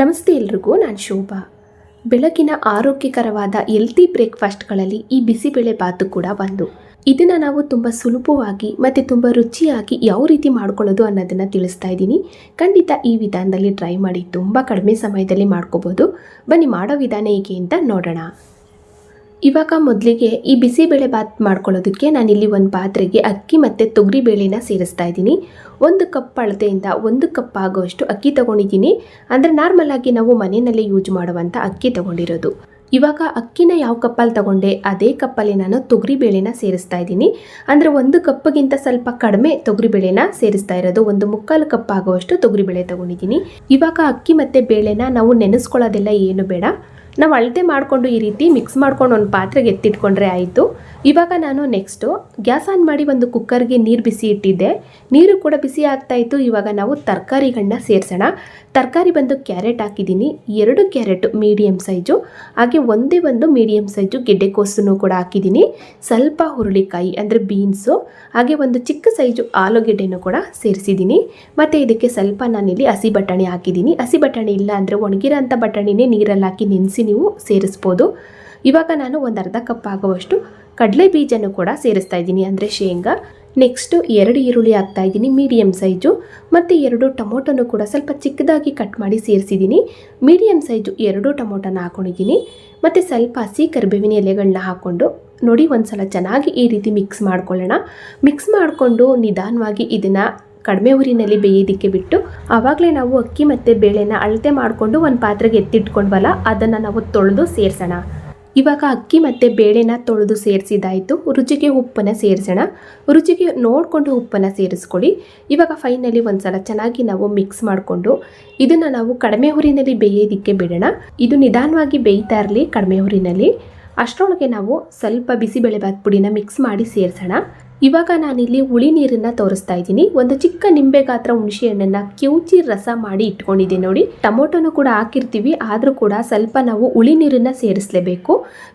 ನಮಸ್ತೆ ಎಲ್ರಿಗೂ, ನಾನು ಶೋಭಾ. ಬೆಳಗಿನ ಆರೋಗ್ಯಕರವಾದ ಎಲ್ತಿ ಬ್ರೇಕ್ಫಾಸ್ಟ್ಗಳಲ್ಲಿ ಈ ಬಿಸಿಬೇಳೆ ಬಾತು ಕೂಡ ಒಂದು. ಇದನ್ನು ನಾವು ತುಂಬ ಸುಲಭವಾಗಿ ಮತ್ತು ತುಂಬ ರುಚಿಯಾಗಿ ಯಾವ ರೀತಿ ಮಾಡ್ಕೊಳ್ಳೋದು ಅನ್ನೋದನ್ನು ತಿಳಿಸ್ತಾ ಇದ್ದೀನಿ. ಖಂಡಿತ ಈ ವಿಧಾನದಲ್ಲಿ ಟ್ರೈ ಮಾಡಿ ತುಂಬ ಕಡಿಮೆ ಸಮಯದಲ್ಲಿ ಮಾಡ್ಕೋಬೋದು. ಬನ್ನಿ ಮಾಡೋ ವಿಧಾನ ಹೇಗೆ ಅಂತ ನೋಡೋಣ. ಇವಾಗ ಮೊದಲಿಗೆ ಈ ಬಿಸಿಬೇಳೆ ಬಾತ್ ಮಾಡ್ಕೊಳ್ಳೋದಕ್ಕೆ ನಾನಿಲ್ಲಿ ಒಂದು ಪಾತ್ರೆಗೆ ಅಕ್ಕಿ ಮತ್ತು ತೊಗರಿ ಬೇಳೆನ ಸೇರಿಸ್ತಾ ಇದ್ದೀನಿ. ಒಂದು ಕಪ್ ಅಳತೆಯಿಂದ ಒಂದು ಕಪ್ ಆಗುವಷ್ಟು ಅಕ್ಕಿ ತೊಗೊಂಡಿದ್ದೀನಿ. ಅಂದರೆ ನಾರ್ಮಲ್ ಆಗಿ ನಾವು ಮನೆಯಲ್ಲೇ ಯೂಸ್ ಮಾಡುವಂಥ ಅಕ್ಕಿ ತೊಗೊಂಡಿರೋದು. ಇವಾಗ ಅಕ್ಕಿನ ಯಾವ ಕಪ್ಪಲ್ಲಿ ತಗೊಂಡೆ, ಅದೇ ಕಪ್ಪಲ್ಲಿ ನಾನು ತೊಗರಿ ಬೇಳೆನ ಸೇರಿಸ್ತಾ ಇದ್ದೀನಿ. ಅಂದರೆ ಒಂದು ಕಪ್ಪಿಗಿಂತ ಸ್ವಲ್ಪ ಕಡಿಮೆ ತೊಗರಿ ಬೇಳೆನ ಸೇರಿಸ್ತಾ ಇರೋದು. ಒಂದು ಮುಕ್ಕಾಲು ಕಪ್ ಆಗುವಷ್ಟು ತೊಗರಿ ಬೇಳೆ ತೊಗೊಂಡಿದ್ದೀನಿ. ಇವಾಗ ಅಕ್ಕಿ ಮತ್ತು ಬೇಳೆನ ನಾವು ನೆನೆಸ್ಕೊಳ್ಳೋದೆಲ್ಲ ಏನು ಬೇಡ. ನಾವು ಅಳತೆ ಮಾಡಿಕೊಂಡು ಈ ರೀತಿ ಮಿಕ್ಸ್ ಮಾಡ್ಕೊಂಡು ಒಂದು ಪಾತ್ರೆಗೆ ಎತ್ತಿಟ್ಕೊಂಡ್ರೆ ಆಯಿತು. ಇವಾಗ ನಾನು ನೆಕ್ಸ್ಟು ಗ್ಯಾಸ್ ಆನ್ ಮಾಡಿ ಒಂದು ಕುಕ್ಕರ್ಗೆ ನೀರು ಬಿಸಿ ಇಟ್ಟಿದ್ದೆ. ನೀರು ಕೂಡ ಬಿಸಿ ಆಗ್ತಾಯಿತ್ತು ಇವಾಗ ನಾವು ತರಕಾರಿಗಳನ್ನ ಸೇರಿಸೋಣ. ತರಕಾರಿ ಬಂದು ಕ್ಯಾರೆಟ್ ಹಾಕಿದ್ದೀನಿ. ಎರಡು ಕ್ಯಾರೆಟ್ ಮೀಡಿಯಮ್ ಸೈಜು, ಹಾಗೆ ಒಂದೇ ಒಂದು ಮೀಡಿಯಮ್ ಸೈಜು ಗೆಡ್ಡೆಕೋಸನ್ನು ಕೂಡ ಹಾಕಿದ್ದೀನಿ. ಸ್ವಲ್ಪ ಹುರುಳಿಕಾಯಿ ಅಂದರೆ ಬೀನ್ಸು, ಹಾಗೆ ಒಂದು ಚಿಕ್ಕ ಸೈಜು ಆಲೂಗೆಡ್ಡೆನೂ ಕೂಡ ಸೇರಿಸಿದ್ದೀನಿ. ಮತ್ತು ಇದಕ್ಕೆ ಸ್ವಲ್ಪ ನಾನಿಲ್ಲಿ ಹಸಿ ಬಟಾಣಿ ಹಾಕಿದ್ದೀನಿ. ಹಸಿ ಬಟಾಣಿ ಇಲ್ಲ ಅಂದರೆ ಒಣಗಿರೋಂಥ ಬಟಾಣಿನೇ ನೀರಲ್ಲಿ ಹಾಕಿ ನೆನೆಸಿ ನೀವು ಸೇರಿಸ್ಬೋದು. ಇವಾಗ ನಾನು ಒಂದು ಅರ್ಧ ಕಪ್ ಆಗುವಷ್ಟು ಕಡಲೆ ಬೀಜನೂ ಕೂಡ ಸೇರಿಸ್ತಾ ಇದ್ದೀನಿ. ಅಂದರೆ ಶೇಂಗಾ ನೆಕ್ಸ್ಟು ಎರಡು ಈರುಳ್ಳಿ ಹಾಕ್ತಾ ಇದ್ದೀನಿ ಮೀಡಿಯಮ್ ಸೈಜು ಮತ್ತು ಎರಡು ಟೊಮೊಟೊನು ಕೂಡ ಸ್ವಲ್ಪ ಚಿಕ್ಕದಾಗಿ ಕಟ್ ಮಾಡಿ ಸೇರಿಸಿದ್ದೀನಿ. ಮೀಡಿಯಮ್ ಸೈಜು ಎರಡು ಟೊಮೊಟೊನ ಹಾಕೊಂಡಿದ್ದೀನಿ. ಮತ್ತು ಸ್ವಲ್ಪ ಹಸಿ ಕರಿಬೇವಿನ ಎಲೆಗಳನ್ನ ಹಾಕ್ಕೊಂಡು ನೋಡಿ ಒಂದು ಸಲ ಚೆನ್ನಾಗಿ ಈ ರೀತಿ ಮಿಕ್ಸ್ ಮಾಡ್ಕೊಳ್ಳೋಣ. ಮಿಕ್ಸ್ ಮಾಡಿಕೊಂಡು ನಿಧಾನವಾಗಿ ಇದನ್ನು ಕಡಿಮೆ ಊರಿನಲ್ಲಿ ಬೇಯೋದಕ್ಕೆ ಬಿಟ್ಟು ಆವಾಗಲೇ ನಾವು ಅಕ್ಕಿ ಮತ್ತು ಬೇಳೆನ ಅಳತೆ ಮಾಡಿಕೊಂಡು ಒಂದು ಪಾತ್ರೆಗೆ ಎತ್ತಿಟ್ಕೊಂಡ್ವಲ್ಲ, ಅದನ್ನು ನಾವು ತೊಳೆದು ಸೇರಿಸೋಣ. ಇವಾಗ ಅಕ್ಕಿ ಮತ್ತು ಬೇಳೆನ ತೊಳೆದು ಸೇರಿಸಿದಾಯಿತು ರುಚಿಗೆ ಉಪ್ಪನ್ನು ಸೇರಿಸೋಣ. ರುಚಿಗೆ ನೋಡಿಕೊಂಡು ಉಪ್ಪನ್ನು ಸೇರಿಸ್ಕೊಳ್ಳಿ. ಇವಾಗ ಫೈನಲಿ ಒಂದು ಸಲ ಚೆನ್ನಾಗಿ ನಾವು ಮಿಕ್ಸ್ ಮಾಡಿಕೊಂಡು ಇದನ್ನು ನಾವು ಕಡಿಮೆ ಹುರಿನಲ್ಲಿ ಬೇಯೋದಕ್ಕೆ ಬಿಡೋಣ. ಇದು ನಿಧಾನವಾಗಿ ಬೇಯ್ತಾ ಇರಲಿ ಕಡಿಮೆ ಹುರಿನಲ್ಲಿ. ಅಷ್ಟರೊಳಗೆ ನಾವು ಸ್ವಲ್ಪ ಬಿಸಿಬೇಳೆಭಾತ್ ಪುಡಿನ ಮಿಕ್ಸ್ ಮಾಡಿ ಸೇರಿಸೋಣ. ಇವಾಗ ನಾನಿಲ್ಲಿ ಹುಳಿ ನೀರನ್ನ ತೋರಿಸ್ತಾ ಇದ್ದೀನಿ. ಒಂದು ಚಿಕ್ಕ ನಿಂಬೆ ಗಾತ್ರ ಹುಣಸೆ ಹಣ್ಣನ್ನ ಕಿವುಚಿ ರಸ ಮಾಡಿ ಇಟ್ಕೊಂಡಿದ್ದೀನಿ ನೋಡಿ. ಟೊಮೊಟೊನು ಕೂಡ ಹಾಕಿರ್ತೀವಿ, ಆದರೂ ಕೂಡ ಸ್ವಲ್ಪ ನಾವು ಹುಳಿ ನೀರನ್ನ ಸೇರಿಸಲೇಬೇಕು.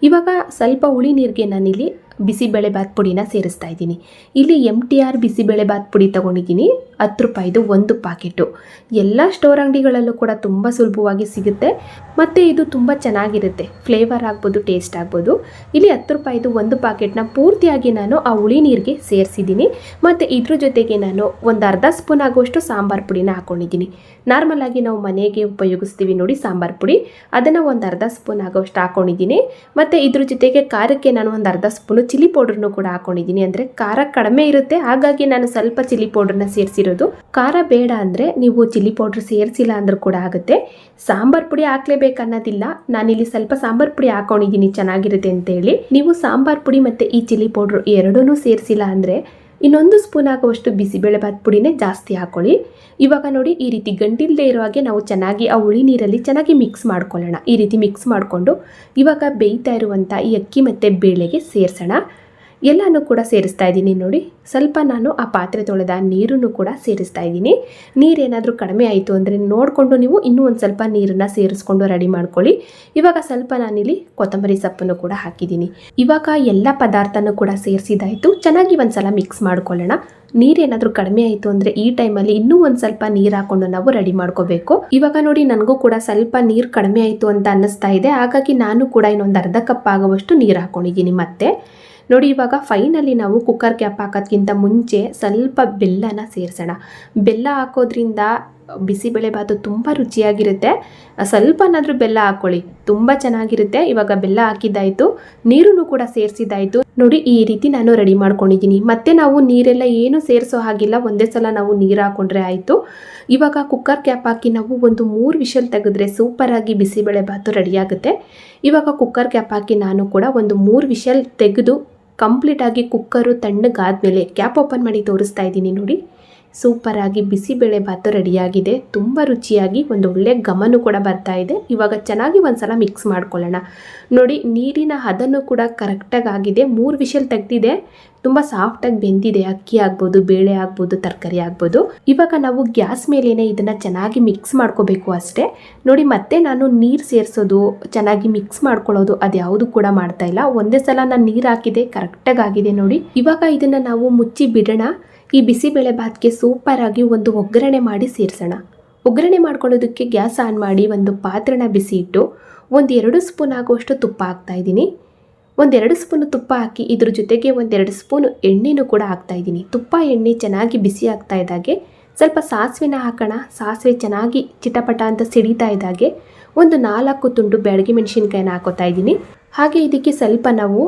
ಇವಾಗ ಸ್ವಲ್ಪ ಹುಳಿ ನೀರಿಗೆ ನಾನಿಲ್ಲಿ ಬಿಸಿಬೇಳೆ ಬಾತ್ ಪುಡಿನ ಸೇರಿಸ್ತಾ ಇದ್ದೀನಿ. ಇಲ್ಲಿ M T R bisi bele bath ಪುಡಿ ತೊಗೊಂಡಿದ್ದೀನಿ. ಹತ್ತು ರೂಪಾಯಿದು ಒಂದು ಪಾಕೆಟು. ಎಲ್ಲ ಸ್ಟೋರ್ ಅಂಗಡಿಗಳಲ್ಲೂ ಕೂಡ ತುಂಬ ಸುಲಭವಾಗಿ ಸಿಗುತ್ತೆ. ಮತ್ತು ಇದು ತುಂಬ ಚೆನ್ನಾಗಿರುತ್ತೆ. ಫ್ಲೇವರ್ ಆಗ್ಬೋದು, ಟೇಸ್ಟ್ ಆಗ್ಬೋದು. ಇಲ್ಲಿ ಹತ್ತು ರೂಪಾಯಿದು ಒಂದು ಪಾಕೆಟ್ನ ಪೂರ್ತಿಯಾಗಿ ನಾನು ಆ ಹುಳಿ ನೀರಿಗೆ ಸೇರಿಸಿದ್ದೀನಿ. ಮತ್ತು ಇದ್ರ ಜೊತೆಗೆ ನಾನು ಒಂದು ಅರ್ಧ ಸ್ಪೂನ್ ಆಗುವಷ್ಟು ಸಾಂಬಾರು ಪುಡಿನ ಹಾಕ್ಕೊಂಡಿದ್ದೀನಿ ನಾರ್ಮಲ್ ಆಗಿ ನಾವು ಮನೆಗೆ ಉಪಯೋಗಿಸ್ತೀವಿ ನೋಡಿ ಸಾಂಬಾರು ಪುಡಿ. ಅದನ್ನು ಒಂದು ಅರ್ಧ ಸ್ಪೂನ್ ಆಗೋಷ್ಟು ಹಾಕ್ಕೊಂಡಿದ್ದೀನಿ ಮತ್ತು ಇದ್ರ ಜೊತೆಗೆ ಖಾರಕ್ಕೆ ನಾನು ಒಂದು ಅರ್ಧ ಸ್ಪೂನು ಚಿಲ್ಲಿ ಪೌಡ್ರನ್ನು ಕೂಡ ಹಾಕೊಂಡಿದ್ದೀನಿ. ಅಂದರೆ ಖಾರ ಕಡಿಮೆ ಇರುತ್ತೆ. ಹಾಗಾಗಿ ನಾನು ಸ್ವಲ್ಪ ಚಿಲ್ಲಿ ಪೌಡ್ರನ್ನ ಸೇರಿಸಿರೋದು. ಖಾರ ಬೇಡ ಅಂದರೆ ನೀವು ಚಿಲ್ಲಿ ಪೌಡ್ರ್ ಸೇರಿಸಿಲ್ಲ ಅಂದರೂ ಕೂಡ ಆಗುತ್ತೆ. ಸಾಂಬಾರ್ ಪುಡಿ ಹಾಕ್ಲೇಬೇಕು ಅನ್ನೋದಿಲ್ಲ. ನಾನಿಲ್ಲಿ ಸ್ವಲ್ಪ ಸಾಂಬಾರ್ ಪುಡಿ ಹಾಕೊಂಡಿದ್ದೀನಿ. ಚೆನ್ನಾಗಿರುತ್ತೆ ಅಂತೇಳಿ. ನೀವು ಸಾಂಬಾರ್ ಪುಡಿ ಮತ್ತು ಈ ಚಿಲ್ಲಿ ಪೌಡ್ರ್ ಎರಡೂ ಸೇರಿಸಿಲ್ಲ ಅಂದರೆ ಇನ್ನೊಂದು ಸ್ಪೂನ್ ಆಗುವಷ್ಟು ಬಿಸಿಬೇಳೆಭಾತ್ ಪುಡಿನೇ ಜಾಸ್ತಿ ಹಾಕೊಳ್ಳಿ. ಇವಾಗ ನೋಡಿ, ಈ ರೀತಿ ಗಂಟಿಲ್ಲದೆ ಇರೋ ಹಾಗೆ ನಾವು ಚೆನ್ನಾಗಿ ಆ ಹುಳಿ ನೀರಲ್ಲಿ ಚೆನ್ನಾಗಿ ಮಿಕ್ಸ್ ಮಾಡ್ಕೊಳ್ಳೋಣ. ಈ ರೀತಿ ಮಿಕ್ಸ್ ಮಾಡಿಕೊಂಡು ಇವಾಗ ಬೇಯ್ತಾ ಇರುವಂಥ ಈ ಅಕ್ಕಿ ಮತ್ತು ಬೇಳೆಗೆ ಸೇರಿಸೋಣ. ಎಲ್ಲನೂ ಕೂಡ ಸೇರಿಸ್ತಾ ಇದ್ದೀನಿ ನೋಡಿ. ಸ್ವಲ್ಪ ನಾನು ಆ ಪಾತ್ರೆ ತೊಳೆದ ನೀರನ್ನು ಕೂಡ ಸೇರಿಸ್ತಾ ಇದ್ದೀನಿ. ನೀರೇನಾದರೂ ಕಡಿಮೆ ಆಯಿತು ಅಂದರೆ ನೋಡಿಕೊಂಡು ನೀವು ಇನ್ನೂ ಒಂದು ಸ್ವಲ್ಪ ನೀರನ್ನು ಸೇರಿಸ್ಕೊಂಡು ರೆಡಿ ಮಾಡ್ಕೊಳ್ಳಿ. ಇವಾಗ ಸ್ವಲ್ಪ ನಾನಿಲ್ಲಿ ಕೊತ್ತಂಬರಿ ಸೊಪ್ಪನ್ನು ಕೂಡ ಹಾಕಿದ್ದೀನಿ. ಇವಾಗ ಎಲ್ಲ ಪದಾರ್ಥನೂ ಕೂಡ ಸೇರಿಸಿದಾಯಿತು. ಚೆನ್ನಾಗಿ ಒಂದು ಸಲ ಮಿಕ್ಸ್ ಮಾಡ್ಕೊಳ್ಳೋಣ. ನೀರೇನಾದರೂ ಕಡಿಮೆ ಆಯಿತು ಅಂದರೆ ಈ ಟೈಮಲ್ಲಿ ಇನ್ನೂ ಒಂದು ಸ್ವಲ್ಪ ನೀರು ಹಾಕೊಂಡು ನಾವು ರೆಡಿ ಮಾಡ್ಕೋಬೇಕು. ಇವಾಗ ನೋಡಿ ನನಗೂ ಕೂಡ ಸ್ವಲ್ಪ ನೀರು ಕಡಿಮೆ ಆಯಿತು ಅಂತ ಅನ್ನಿಸ್ತಾ ಇದೆ. ಹಾಗಾಗಿ ನಾನು ಕೂಡ ಇನ್ನೊಂದು ಅರ್ಧ ಕಪ್ ಆಗುವಷ್ಟು ನೀರು ಹಾಕ್ಕೊಂಡಿದ್ದೀನಿ ಮತ್ತೆ. ನೋಡಿ ಇವಾಗ ಫೈನಲಿ ನಾವು ಕುಕ್ಕರ್ ಕ್ಯಾಪ್ ಹಾಕೋದ್ಕಿಂತ ಮುಂಚೆ ಸ್ವಲ್ಪ ಬೆಲ್ಲನ ಸೇರಿಸೋಣ. ಬೆಲ್ಲ ಹಾಕೋದ್ರಿಂದ ಬಿಸಿಬೇಳೆಭಾತು ತುಂಬ ರುಚಿಯಾಗಿರುತ್ತೆ. ಸ್ವಲ್ಪನಾದರೂ ಬೆಲ್ಲ ಹಾಕ್ಕೊಳ್ಳಿ ತುಂಬ ಚೆನ್ನಾಗಿರುತ್ತೆ. ಇವಾಗ ಬೆಲ್ಲ ಹಾಕಿದ್ದಾಯಿತು ನೀರನ್ನು ಕೂಡ ಸೇರಿಸಿದ್ದಾಯಿತು. ನೋಡಿ, ಈ ರೀತಿ ನಾನು ರೆಡಿ ಮಾಡ್ಕೊಂಡಿದ್ದೀನಿ. ಮತ್ತೆ ನಾವು ನೀರೆಲ್ಲ ಏನು ಸೇರಿಸೋ ಹಾಗಿಲ್ಲ, ಒಂದೇ ಸಲ ನಾವು ನೀರು ಹಾಕ್ಕೊಂಡ್ರೆ ಆಯಿತು. ಇವಾಗ ಕುಕ್ಕರ್ ಕ್ಯಾಪ್ ಹಾಕಿ ನಾವು ಒಂದು ಮೂರು ವಿಷಲ್ ತೆಗೆದ್ರೆ ಸೂಪರಾಗಿ ಬಿಸಿಬೇಳೆಭಾತು ರೆಡಿಯಾಗುತ್ತೆ ಇವಾಗ ಕುಕ್ಕರ್ ಕ್ಯಾಪ್ ಹಾಕಿ ನಾನು ಕೂಡ ಒಂದು ಮೂರು ವಿಷಲ್ ತೆಗೆದು ಕಂಪ್ಲೀಟಾಗಿ ಕುಕ್ಕರು ತಣ್ಣಗಾದ್ಮೇಲೆ ಕ್ಯಾಪ್ ಓಪನ್ ಮಾಡಿ ತೋರಿಸ್ತಾ ಇದ್ದೀನಿ ನೋಡಿ. ಸೂಪರಾಗಿ ಬಿಸಿಬೇಳೆ ಭಾತು ರೆಡಿಯಾಗಿದೆ. ತುಂಬ ರುಚಿಯಾಗಿ ಒಂದು ಒಳ್ಳೆ ಗಮನು ಕೂಡ ಬರ್ತಾ ಇದೆ. ಇವಾಗ ಚೆನ್ನಾಗಿ ಒಂದ್ಸಲ ಮಿಕ್ಸ್ ಮಾಡ್ಕೊಳ್ಳೋಣ. ನೋಡಿ, ನೀರಿನ ಹದನು ಕೂಡ ಕರೆಕ್ಟಾಗಿ ಆಗಿದೆ. ಮೂರು ವಿಷಲ್ ತೆಗ್ದಿದೆ. ತುಂಬ ಸಾಫ್ಟಾಗಿ ಬೆಂದಿದೆ. ಅಕ್ಕಿ ಆಗ್ಬೋದು, ಬೇಳೆ ಆಗ್ಬೋದು, ತರಕಾರಿ ಆಗ್ಬೋದು. ಇವಾಗ ನಾವು ಗ್ಯಾಸ್ ಮೇಲೇ ಇದನ್ನು ಚೆನ್ನಾಗಿ ಮಿಕ್ಸ್ ಮಾಡ್ಕೋಬೇಕು ಅಷ್ಟೇ. ನೋಡಿ, ಮತ್ತೆ ನಾನು ನೀರು ಸೇರಿಸೋದು, ಚೆನ್ನಾಗಿ ಮಿಕ್ಸ್ ಮಾಡ್ಕೊಳ್ಳೋದು ಅದ್ಯಾವುದು ಕೂಡ ಮಾಡ್ತಾ ಇಲ್ಲ. ಒಂದೇ ಸಲ ನಾನು ನೀರು ಹಾಕಿದೆ ಕರೆಕ್ಟಾಗಿ ಆಗಿದೆ ನೋಡಿ. ಇವಾಗ ಇದನ್ನು ನಾವು ಮುಚ್ಚಿ ಬಿಡೋಣ. ಈ ಬಿಸಿಬೇಳೆ ಭಾತ್ಗೆ ಸೂಪರಾಗಿ ಒಂದು ಒಗ್ಗರಣೆ ಮಾಡಿ ಸೇರಿಸೋಣ. ಒಗ್ಗರಣೆ ಮಾಡ್ಕೊಳ್ಳೋದಕ್ಕೆ ಗ್ಯಾಸ್ ಆನ್ ಮಾಡಿ ಒಂದು ಪಾತ್ರೆನ ಬಿಸಿ ಇಟ್ಟು ಒಂದು ಎರಡು ಸ್ಪೂನ್ ಆಗುವಷ್ಟು ತುಪ್ಪ ಹಾಕ್ತಾ ಇದ್ದೀನಿ. ಒಂದೆರಡು ಸ್ಪೂನು ತುಪ್ಪ ಹಾಕಿ ಇದ್ರ ಜೊತೆಗೆ ಒಂದೆರಡು ಸ್ಪೂನು ಎಣ್ಣೆನೂ ಕೂಡ ಹಾಕ್ತಾ ಇದ್ದೀನಿ. ತುಪ್ಪ, ಎಣ್ಣೆ ಚೆನ್ನಾಗಿ ಬಿಸಿ ಆಗ್ತಾ ಇದ್ದಾಗೆ, ಸ್ವಲ್ಪ ಸಾಸಿವೆನ ಹಾಕೋಣ. ಸಾಸಿವೆ ಚೆನ್ನಾಗಿ ಚಿಟಪಟ ಅಂತ ಸಿಡಿತಾ ಇದ್ದಾಗೆ, ಒಂದು ನಾಲ್ಕು ತುಂಡು ಬೆಳಗ್ಗೆ ಮೆಣಸಿನ್ಕಾಯಿನ ಹಾಕೋತಾ ಇದ್ದೀನಿ. ಹಾಗೆ ಇದಕ್ಕೆ ಸ್ವಲ್ಪ ನಾವು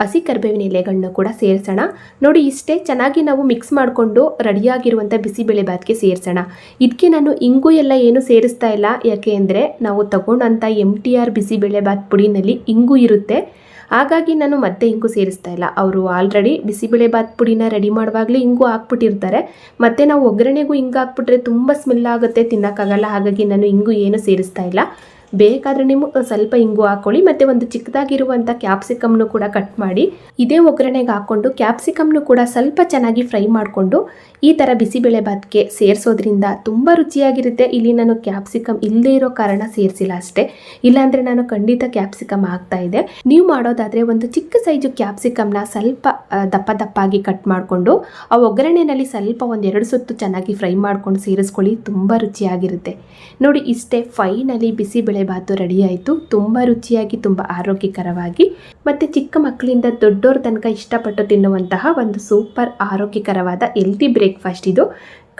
ಹಸಿ ಕರಿಬೇವಿನ ಎಲೆಗಳನ್ನ ಕೂಡ ಸೇರಿಸೋಣ. ನೋಡಿ, ಇಷ್ಟೇ ಚೆನ್ನಾಗಿ ನಾವು ಮಿಕ್ಸ್ ಮಾಡಿಕೊಂಡು ರೆಡಿಯಾಗಿರುವಂಥ ಬಿಸಿಬೇಳೆ ಬಾತ್ಗೆ ಸೇರಿಸೋಣ. ಇದಕ್ಕೆ ನಾನು ಇಂಗು ಎಲ್ಲ ಏನು ಸೇರಿಸ್ತಾ ಇಲ್ಲ. ಯಾಕೆ ಅಂದರೆ ನಾವು ತಗೊಂಡಂಥ M T R bisi bele bath ಪುಡಿನಲ್ಲಿ ಇಂಗು ಇರುತ್ತೆ. ಹಾಗಾಗಿ ನಾನು ಮತ್ತೆ ಇಂಗು ಸೇರಿಸ್ತಾ ಇಲ್ಲ. ಅವರು ಆಲ್ರೆಡಿ ಬಿಸಿಬೇಳೆ ಬಾತ್ ಪುಡಿನ ರೆಡಿ ಮಾಡುವಾಗಲೇ ಇಂಗು ಹಾಕ್ಬಿಟ್ಟಿರ್ತಾರೆ. ಮತ್ತೆ ನಾವು ಒಗ್ಗರಣೆಗೂ ಹಿಂಗೆ ಹಾಕ್ಬಿಟ್ರೆ ತುಂಬ ಸ್ಮೆಲ್ ಆಗುತ್ತೆ, ತಿನ್ನೋಕ್ಕಾಗಲ್ಲ. ಹಾಗಾಗಿ ನಾನು ಇಂಗು ಏನು ಸೇರಿಸ್ತಾ ಇಲ್ಲ. ಬೇಕಾದರೆ ನೀವು ಸ್ವಲ್ಪ ಇಂಗು ಹಾಕೊಳ್ಳಿ, ಮತ್ತು ಒಂದು ಚಿಕ್ಕದಾಗಿರುವಂಥ ಕ್ಯಾಪ್ಸಿಕಮ್ನು ಕೂಡ ಕಟ್ ಮಾಡಿ, ಇದೇ ಒಗ್ಗರಣೆಗೆ ಹಾಕ್ಕೊಂಡು ಕ್ಯಾಪ್ಸಿಕಮ್ನು ಕೂಡ ಸ್ವಲ್ಪ ಚೆನ್ನಾಗಿ ಫ್ರೈ ಮಾಡಿಕೊಂಡು ಈ ಥರ ಬಿಸಿಬೇಳೆ ಭಾತ್ಗೆ ಸೇರಿಸೋದ್ರಿಂದ ತುಂಬ ರುಚಿಯಾಗಿರುತ್ತೆ. ಇಲ್ಲಿ ನಾನು ಕ್ಯಾಪ್ಸಿಕಮ್ ಇಲ್ಲದೇ ಇರೋ ಕಾರಣ ಸೇರಿಸಿಲ್ಲ ಅಷ್ಟೇ. ಇಲ್ಲಾಂದರೆ ನಾನು ಖಂಡಿತ ಕ್ಯಾಪ್ಸಿಕಮ್ ಆಗ್ತಾ ಇದೆ ನೀವು ಮಾಡೋದಾದರೆ ಒಂದು ಚಿಕ್ಕ ಸೈಜು ಕ್ಯಾಪ್ಸಿಕಮ್ನ ಸ್ವಲ್ಪ ದಪ್ಪ ದಪ್ಪಾಗಿ ಕಟ್ ಮಾಡಿಕೊಂಡು, ಆ ಒಗ್ಗರಣೆಯಲ್ಲಿ ಸ್ವಲ್ಪ ಒಂದೆರಡು ಸುತ್ತು ಚೆನ್ನಾಗಿ ಫ್ರೈ ಮಾಡ್ಕೊಂಡು ಸೇರಿಸ್ಕೊಳ್ಳಿ. ತುಂಬ ರುಚಿಯಾಗಿರುತ್ತೆ. ನೋಡಿ, ಇಷ್ಟೇ ಫೈನಲಿ ಬಿಸಿಬೇಳೆ ರೆಡಿಯಾಯಿತು ರೆಡಿ ಆಯಿತು. ತುಂಬ ರುಚಿಯಾಗಿ, ತುಂಬ ಆರೋಗ್ಯಕರವಾಗಿ. ಮತ್ತು ಚಿಕ್ಕ ಮಕ್ಕಳಿಂದ ದೊಡ್ಡೋರ ತನಕ ಇಷ್ಟಪಟ್ಟು ತಿನ್ನುವಂತಹ ಒಂದು ಸೂಪರ್ ಆರೋಗ್ಯಕರವಾದ ಹೆಲ್ತಿ ಬ್ರೇಕ್ಫಾಸ್ಟ್ ಇದು.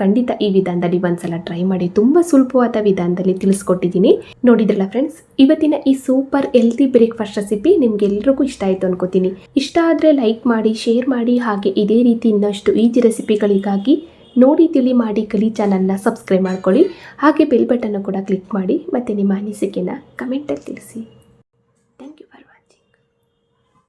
ಖಂಡಿತ ಈ ವಿಧಾನದಲ್ಲಿ ಒಂದ್ಸಲ ಟ್ರೈ ಮಾಡಿ ತುಂಬ ಸುಲಭವಾದ ವಿಧಾನದಲ್ಲಿ ತಿಳಿಸ್ಕೊಟ್ಟಿದ್ದೀನಿ. ನೋಡಿದ್ರಲ್ಲ ಫ್ರೆಂಡ್ಸ್ ಇವತ್ತಿನ ಈ ಸೂಪರ್ ಹೆಲ್ತಿ ಬ್ರೇಕ್ಫಾಸ್ಟ್ ರೆಸಿಪಿ ನಿಮ್ಗೆಲ್ರಿಗೂ ಇಷ್ಟ ಆಯಿತು ಅನ್ಕೋತೀನಿ. ಇಷ್ಟ ಆದರೆ ಲೈಕ್ ಮಾಡಿ ಶೇರ್ ಮಾಡಿ, ಹಾಗೆ ಇದೇ ರೀತಿ ಇನ್ನಷ್ಟು ಈಜಿ ರೆಸಿಪಿಗಳಿಗಾಗಿ ನೋಡಿ, ತಿಳಿ ಮಾಡಿ, ಕಲಿ ಚಾನಲ್ನ ಸಬ್ಸ್ಕ್ರೈಬ್ ಮಾಡ್ಕೊಳ್ಳಿ. ಹಾಗೆ ಬೆಲ್ ಬಟನ್ನು ಕೂಡ ಕ್ಲಿಕ್ ಮಾಡಿ, ಮತ್ತು ನಿಮ್ಮ ಅನಿಸಿಕೆನ ಕಮೆಂಟಲ್ಲಿ ತಿಳಿಸಿ.